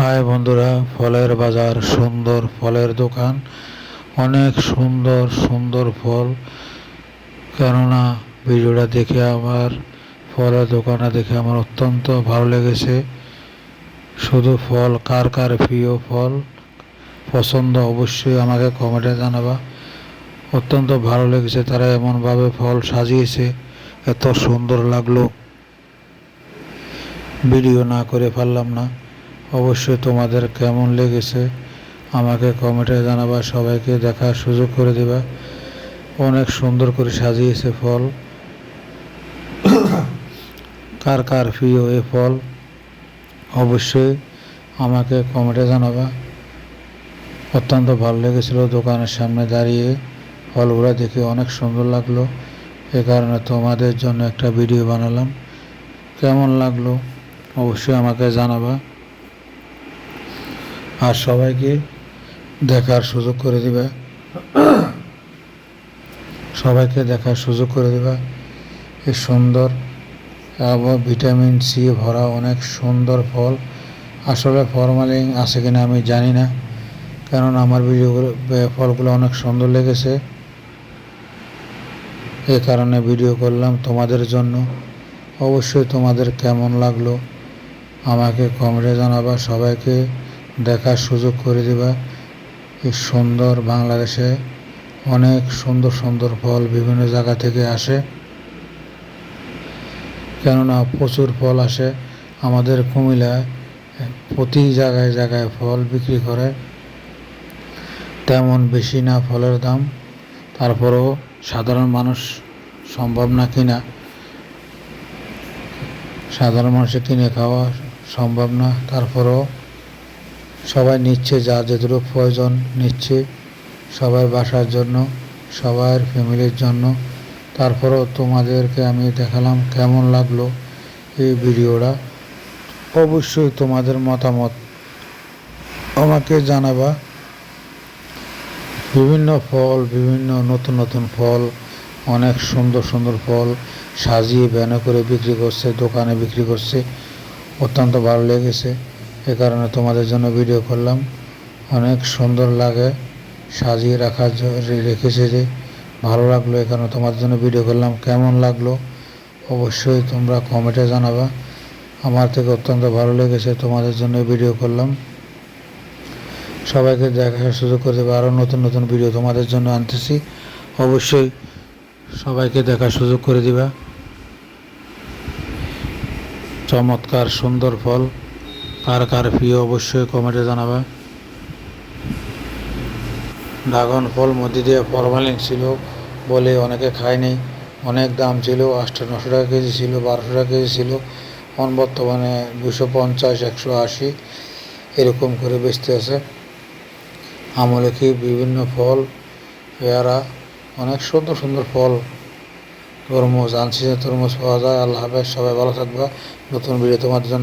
High বন্ধুরা, ফলের বাজার, সুন্দর ফলের দোকান। অনেক সুন্দর সুন্দর ফল। কেননা, ভিডিওটা দেখে আমার, ফলের দোকানটা দেখে আমার অত্যন্ত ভালো লেগেছে। শুধু ফল, কার কার প্রিয় ফল, পছন্দ অবশ্যই আমাকে কমেন্টে জানাবা। অত্যন্ত ভালো লেগেছে, তারা এমনভাবে ফল সাজিয়েছে, এত সুন্দর লাগল। ভিডিও না করে পারলাম না। অবশ্যই তোমাদের কেমন লেগেছে আমাকে কমেন্টে জানাবা, সবাইকে দেখার সুযোগ করে দেবা। অনেক সুন্দর করে সাজিয়েছে ফল। কার কার প্রিয় এ ফল, অবশ্যই আমাকে কমেন্টে জানাবা। অত্যন্ত ভালো লেগেছিল দোকানের সামনে দাঁড়িয়ে ফলগুলো দেখে, অনেক সুন্দর লাগল। এ কারণে তোমাদের জন্য একটা ভিডিও বানালাম। কেমন লাগল? অবশ্যই আমাকে জানাবা। আর সবাইকে দেখার সুযোগ করে দিবা। সবাইকে দেখার সুযোগ করে দিবা। এই সুন্দর এবং ভিটামিন সি ভরা অনেক সুন্দর ফল। আসলে ফরমালিন আছে কিনা আমি জানি না, কারণ আমার ভিডিওগুলো, ফলগুলো অনেক সুন্দর লেগেছে। এ কারণে ভিডিও করলাম তোমাদের জন্য। অবশ্যই তোমাদের কেমন লাগল আমাকে কমেন্টে জানাবা। সবাইকে দেখার সুযোগ করে দিবা। এই সুন্দর বাংলাদেশে অনেক সুন্দর সুন্দর ফল বিভিন্ন জায়গা থেকে আসে। কেননা প্রচুর ফল আসে। আমাদের কুমিল্লায় প্রতি জায়গায় জায়গায় ফল বিক্রি করে। তেমন বেশি না ফলের দাম। তারপরেও সাধারণ মানুষ সম্ভব না কিনা। সাধারণ মানুষের কিনে খাওয়া সম্ভব না। তারপরেও সবাই নিচ্ছে যা যেটুকু প্রয়োজন নিচ্ছে, সবার বাসার জন্য, সবার ফ্যামিলির জন্য। তারপরেও তোমাদেরকে আমি দেখালাম কেমন লাগল এই ভিডিওটা। অবশ্যই তোমাদের মতামত আমাকে জানাবা। বিভিন্ন ফল, বিভিন্ন নতুন নতুন ফল, অনেক সুন্দর সুন্দর ফল সাজিয়ে ব্যানে করে বিক্রি করছে, দোকানে বিক্রি করছে। অত্যন্ত ভালো লেগেছে। এ কারণে তোমাদের জন্য ভিডিও করলাম। অনেক সুন্দর লাগে, সাজিয়ে রাখার রেখেছে যে, ভালো লাগল এ কারণে তোমাদের জন্য ভিডিও করলাম। কেমন লাগল? অবশ্যই তোমরা কমেন্টে জানাবা। আমার থেকে অত্যন্ত ভালো লেগেছে, তোমাদের জন্য ভিডিও করলাম। সবাইকে দেখার সুযোগ করে দেবে আরও নতুন নতুন ভিডিও তোমাদের জন্য আনতেছি। অবশ্যই সবাইকে দেখার সুযোগ করে দিবা। চমৎকার, সুন্দর ফল। কার কার প্রিয় অবশ্যই কমেন্টে জানাবে। ড্রাগন ফল মধ্যে দিয়ে ফরমালিন ছিল বলে অনেকে খায়নি। অনেক দাম ছিল, আটশো নশো টাকা কেজি ছিল, বারোশো টাকা কেজি ছিল। এখন বর্তমানে দুশো পঞ্চাশ, একশো আশি এরকম করে বেচতে আছে। আমলকি বিভিন্ন ফল, পেয়ারা, অনেক সুন্দর সুন্দর ফল, তরমুজ আনছি তরমুজ পাওয়া যায়। আল্লাহ হাফেজ, সবাই ভালো থাকবে। নতুন ভিডিও তোমাদের জন্য